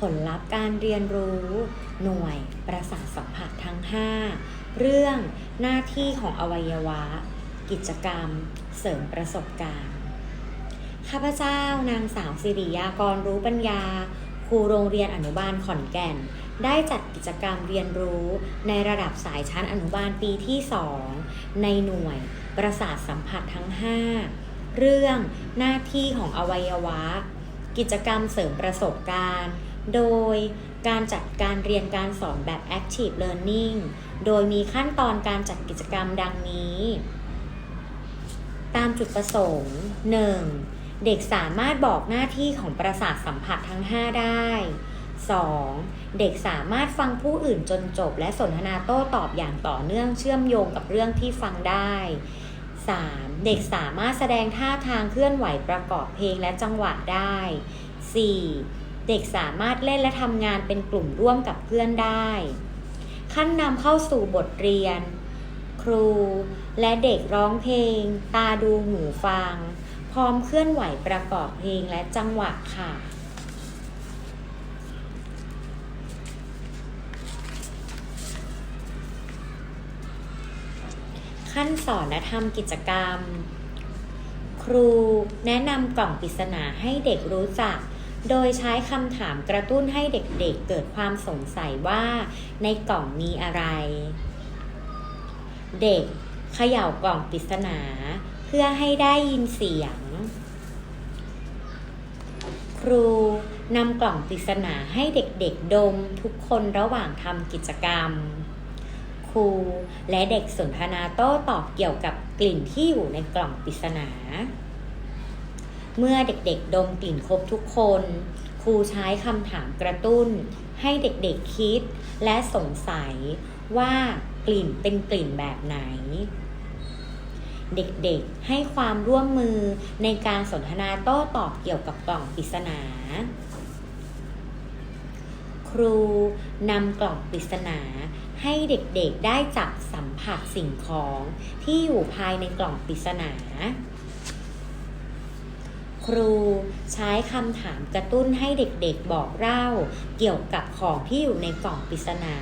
ผลลัพธ์การเรียนรู้ หน่วยประสาทสัมผัสทั้ง 5 เรื่องหน้าที่ของอวัยวะ กิจกรรม เสริมประสบการณ์ ข้าพเจ้านางสาวสิริยากรรู้ปัญญา ครูโรงเรียนอนุบาลขอนแก่น ได้จัดกิจกรรมเรียนรู้ในระดับสายชั้นอนุบาลปีที่ 2 ในหน่วยประสาทสัมผัสทั้ง 5 เรื่องหน้าที่ของอวัยวะ กิจกรรมเสริมประสบการณ์ โดยการจัดการเรียนการสอนแบบ Active Learning โดยมีขั้นตอนการจัดกิจกรรมดังนี้ ตามจุดประสงค์ 1. เด็กสามารถบอกหน้าที่ของประสาทสัมผัสทั้ง 5 ได้ 2. เด็กสามารถฟังผู้อื่นจนจบ และสนทนาโต้ตอบอย่างต่อเนื่องเชื่อมโยงกับเรื่องที่ฟังได้ 3. เด็กสามารถแสดงท่าทางเคลื่อนไหวประกอบเพลงและจังหวะได้ 4. เด็กสามารถเล่นและทำงานเป็นกลุ่มร่วมกับเพื่อนได้ ขั้นนำเข้าสู่บทเรียน ครู และเด็กร้องเพลง ตาดูหูฟัง พร้อมเคลื่อนไหวประกอบเพลงและจังหวะค่ะขั้นสอนและทำกิจกรรม ครูแนะนำกล่องปริศนาให้เด็กรู้จัก โดยใช้คำถามกระตุ้นให้เด็กๆเเกิดความสงสัยว่าในกล่องมีอะไร เด็กเขย่ากล่องปริศนา เพื่อให้ได้ยินเสียง ครูนำกล่องปริศนาให้เด็กๆดมทุกคนระหว่างทำกิจกรรม ครูและเด็กสนทนาโต้ตอบเกี่ยวกับกลิ่นที่อยู่ในกล่องปริศนา เมื่อเด็กๆ ดมกลิ่นครบทุกคน ครูใช้คำถามกระตุ้น ให้เด็กๆคิดและสงสัยว่ากลิ่นเป็นกลิ่นแบบไหน เด็กๆให้ความร่วมมือในการสนทนาโต้ตอบเกี่ยวกับกล่องปริศนา ครูนำกล่องปริศนาให้เด็กๆได้จับสัมผัสสิ่งของที่อยู่ภายในกล่องปริศนา ครูใช้คำถามกระตุ้นให้เด็กๆบอกเล่า เกี่ยวกับของที่อยู่ในกล่องปริศนา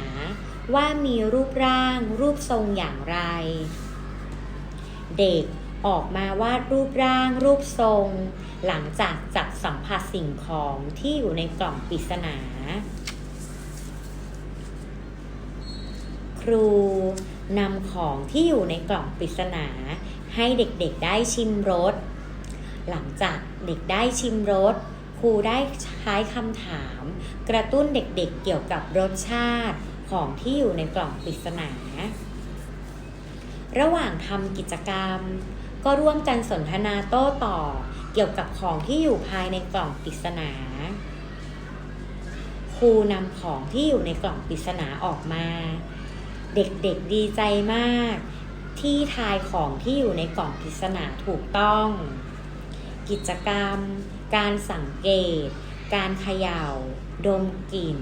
ว่ามีรูปร่าง รูปทรงอย่างไร เด็กออกมาวาดรูปร่าง รูปทรง หลังจากจับสัมผัสสิ่งของที่อยู่ในกล่องปริศนา ครูนำของที่อยู่ในกล่องปริศนา ให้เด็กๆได้ชิมรส หลังจากเด็กได้ชิมรสครูได้ใช้คำถาม กระตุ้นเด็กๆเกี่ยวกับรสชาติของที่อยู่ในกล่องปริศนา ระหว่างทำกิจกรรม ก็ร่วมกันสนทนาโต้ตอบเกี่ยวกับของที่อยู่ภายในกล่องปริศนาครูนำของที่อยู่ในกล่องปริศนาออกมา เด็กๆดีใจมาก ที่ทายของที่อยู่ในกล่องปริศนาถูกต้อง กิจกรรม การสังเกต การเขยา่า ดมกลิ่น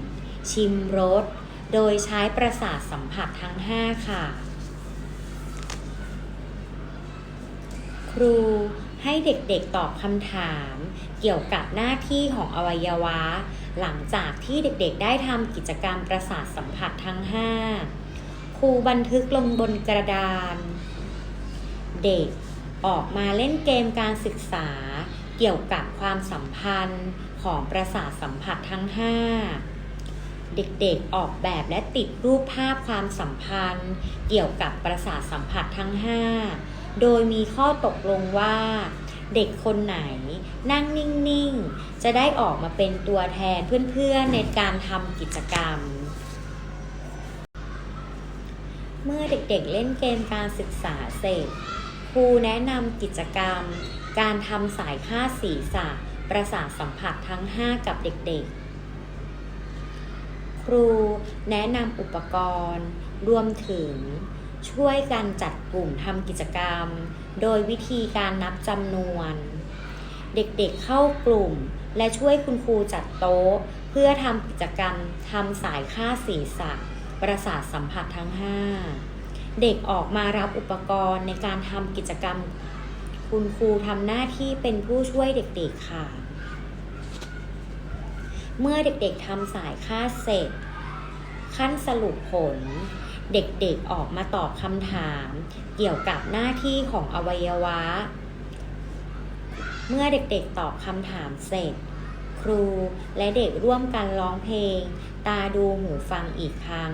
ชิมรส โดยใช้ประสาทสัมผัสทั้ง 5 ค่ะ ครูให้เด็กๆตอบคำถามเกี่ยวกับหน้าที่ของอวัยวะ หลังจากที่เด็กๆได้ทำกิจกรรมประสาทสัมผัสทั้ง 5 ครูบันทึกลงบนกระดาน เด็ก ออกมาเล่นเกมการศึกษา เกี่ยวกับความสัมพันธ์ของประสาทสัมผัสทั้ง 5 เด็กๆออกแบบและติดรูปภาพความสัมพันธ์ เกี่ยวกับประสาทสัมผัสทั้ง 5 โดยมีข้อตกลงว่า เด็กคนไหนนั่งนิ่งๆ จะได้ออกมาเป็นตัวแทนเพื่อนๆในการทำกิจกรรมเมื่อเด็กๆเล่นเกมการศึกษาเสร็จ ครูแนะนำกิจกรรม การทำสายค่าดศีรษะประสาทสัมผัสทั้ง 5 กับเด็กๆ ครูแนะนำอุปกรณ์ รวมถึงช่วยกันจัดกลุ่มทำกิจกรรม โดยวิธีการนับจำนวน เด็กๆเข้ากลุ่ม และช่วยคุณครูจัดโต๊ะ เพื่อทำกิจกรรมทำสายค่าดศีรษะประสาทสัมผัสทั้ง 5 เด็กออกมารับอุปกรณ์ในการทำกิจกรรม คุณครูทำหน้าที่เป็นผู้ช่วยเด็กๆค่ะ เมื่อเด็กๆทำสายค่าเสร็จ ขั้นสรุปผล เด็กๆออกมาตอบคำถาม เกี่ยวกับหน้าที่ของอวัยวะ เมื่อเด็กๆตอบคำถามเสร็จ ครูและเด็กร่วมกันร้องเพลง ตาดูหูฟังอีกครั้ง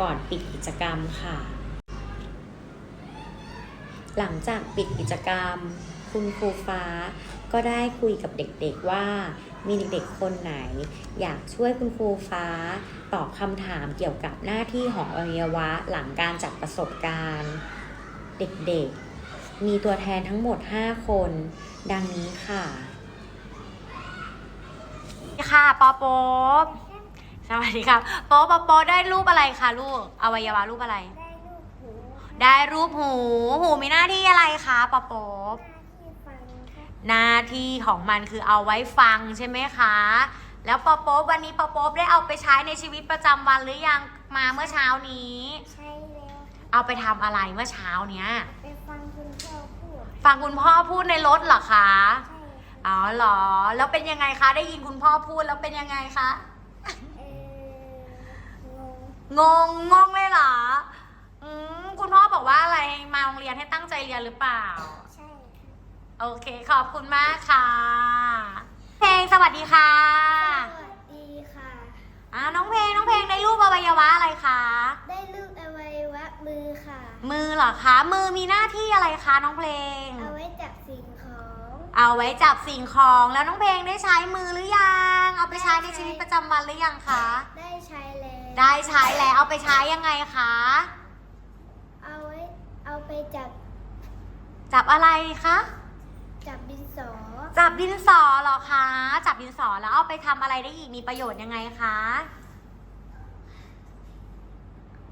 ก่อนปิดกิจกรรมค่ะ หลังจากปิดกิจกรรม คุณครูฟ้า ก็ได้คุยกับเด็กๆว่า มีเด็กๆคนไหน อยากช่วยคุณครูฟ้า ตอบคำถามเกี่ยวกับหน้าที่ของอวัยวะหลังการจัดประสบการณ์ เด็กๆ มีตัวแทนทั้งหมด 5 คน ดังนี้ค่ะค่ะปอโป๊บสวัสดีครับโป๊ปอโป๊ปได้รูปอะไรคะลูก อวัยวะรูปอะไร ได้รูปหู หูมีหน้าที่อะไรคะปอโป๊บหน้าที่ฟังค่ะหน้าที่ของมันคือเอาไว้ฟังใช่ไหมคะ แล้วปอโป๊บวันนี้ปอโป๊บได้เอาไปใช้ในชีวิตประจำวันหรือยังมาเมื่อเช้านี้ ใช่แล้วเอาไปทำอะไรเมื่อเช้าเนี้ย ไปฟังคุณพ่อพูดฟังคุณพ่อพูดในรถเหรอคะ ใช่ค่ะอ๋อเหรอ แล้วเป็นยังไงคะ ได้ยินคุณพ่อพูดแล้วเป็นยังไงคะ เอองงงงงงเลยเหรอ อืมคุณพ่อบอกว่าอะไรมาโรงเรียนให้ตั้งใจเรียนหรือเปล่า ใช่ค่ะโอเค ขอบคุณมากค่ะ เพลงสวัสดีค่ะสวัสดีค่ะ อ่าน้องเพลงน้องเพลงได้รูปอวัยวะอะไรคะ ได้ลูกอวัยวะมือค่ะ มือเหรอคะ มือมีหน้าที่อะไรคะน้องเพลง เอาไว้จับสิ่งของเอาไว้จับสิ่งของแล้วน้องเพลงได้ใช้มือหรือยัง เอาไปใช้ในชีวิตประจำวันหรือยังคะ ได้ใช้แล้วได้ใช้แล้วเอาไปใช้ยังไงคะเอาไว้เอา ไปจับจับอะไรคะ จับดินสอ จับดินสอเหรอคะ จับดินสอแล้วเอาไปทำอะไรได้อีกมีประโยชน์ยังไงคะ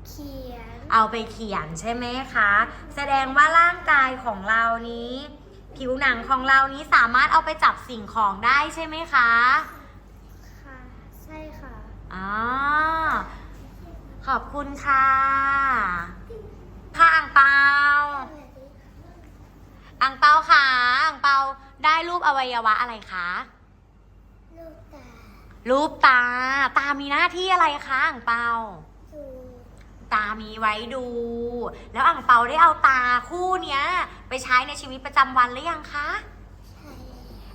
เขียน เอาไปเขียนใช่ไหมคะ แสดงว่าร่างกายของเรานี้ ผิวหนังของเรานี้สามารถเอาไปจับสิ่งของได้ใช่ไหมคะค่ะ ใช่ค่ะอ๋อขอบคุณค่ะ ค่ะอ่างเปา อ่างเปาค่ะอ่างเปาได้รูปอ วัยวะอะไรคะ ลูกตา รูปตา ตามีหน้าที่อะไรคะอ่างเปา ดูตามีไว้ดู แล้วอ่างเปาได้เอาตาคู่เนี้ย ไปใช้ในชีวิตประจำวันหรือยังคะ ใช่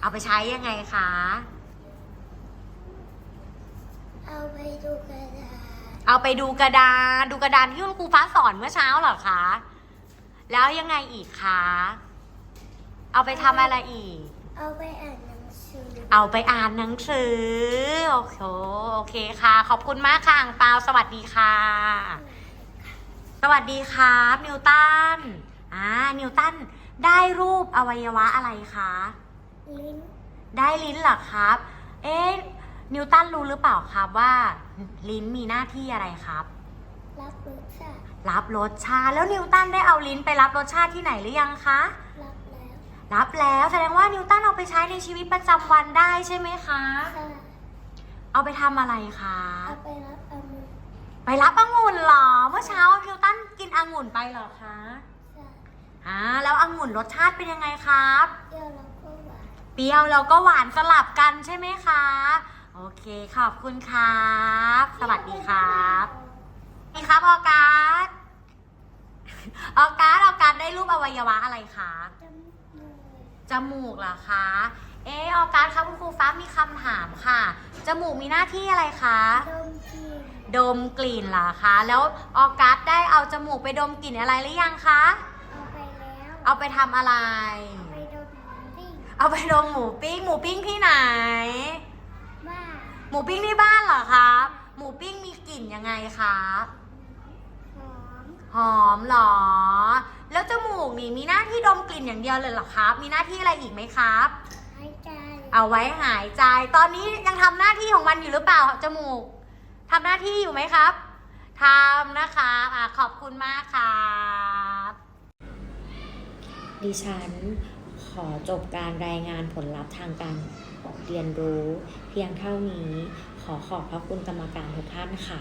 เอาไปใช้ยังไงคะ เอาไปดูกระดาษเอาไปดูกระดานดูกระดานที่คุณครูฟ้าสอนเมื่อเช้าเหรอคะ แล้วยังไงอีกคะ เอาไปทำอะไรอีก เอาไปอ่านหนังสือ เอาไปอ่านหนังสือ โอเคโอเคค่ะ ขอบคุณมากค่ะอ่างเปาสวัสดีค่ะ สวัสดีครับนิวตันอ่านิวตันได้รูปอวัยวะอะไรคะลิ้น ได้ลิ้นเหรอครับ เอ๊ะนิวตันรู้หรือเปล่าครับว่า ลิ้นมีหน้าที่อะไรครับ รับรสชาติรับรสชาติแล้วนิวตันได้เอาลิ้นไปรับรสชาติที่ไหนหรือยังคะ รับ แล้วรับแล้วแสดงว่านิวตันเอาไปใช้ในชีวิตประจำวันได้ใช่ไหมคะ ค่ะเอาไปทำอะไรคะ เอาไปรับอามุไปรับองุ่นเหรอ เมื่อเช้านิวตันกินองุ่นไปเหรอคะ ค่ะอ่า แล้วองุ่นรสชาติเป็นยังไงครับ เดี๋ยวเราก็หวาน เปรี้ยวแล้วก็หวานสลับกันใช่ไหมคะโอเคขอบคุณครับ สวัสดีครับนี่ครับออกัสออกัสออกัสได้รูปอวัยวะอะไรคะจมูก จมูกเหรอคะ เออออกัสครับคุณครูฟ้ามีคำถามค่ะ จมูกมีหน้าที่อะไรคะ ดมกลิ่นดมกลิ่นเหรอคะ แล้วออกัสได้เอาจมูกไปดมกลิ่นอะไรหรือยังคะ เอาไปแล้วเอาไปทำอะไรเอาไปดมดิ้งเอาไปดมหมูปิ้ง หมูปิ้งที่ไหนบ้าหมูปิ้งที่บ้านเหรอครับหมูปิ้งมีกลิ่นยังไงครับหอมหอมเหรอ แล้วจมูกนี่มีหน้าที่ดมกลิ่นอย่างเดียวเลยเหรอครับ มีหน้าที่อะไรอีกไหมครับ หายใจเอาไว้หายใจ ตอนนี้ยังทำหน้าที่ของมันอยู่หรือเปล่าจมูกทำหน้าที่อยู่ไหมครับทำนะคะอะขอบคุณมากครับ ดิฉันขอจบการรายงานผลลัพธ์ทางการเรียนรู้ เพียงเท่านี้ขอขอบพระคุณกรรมการทุกท่านค่ะ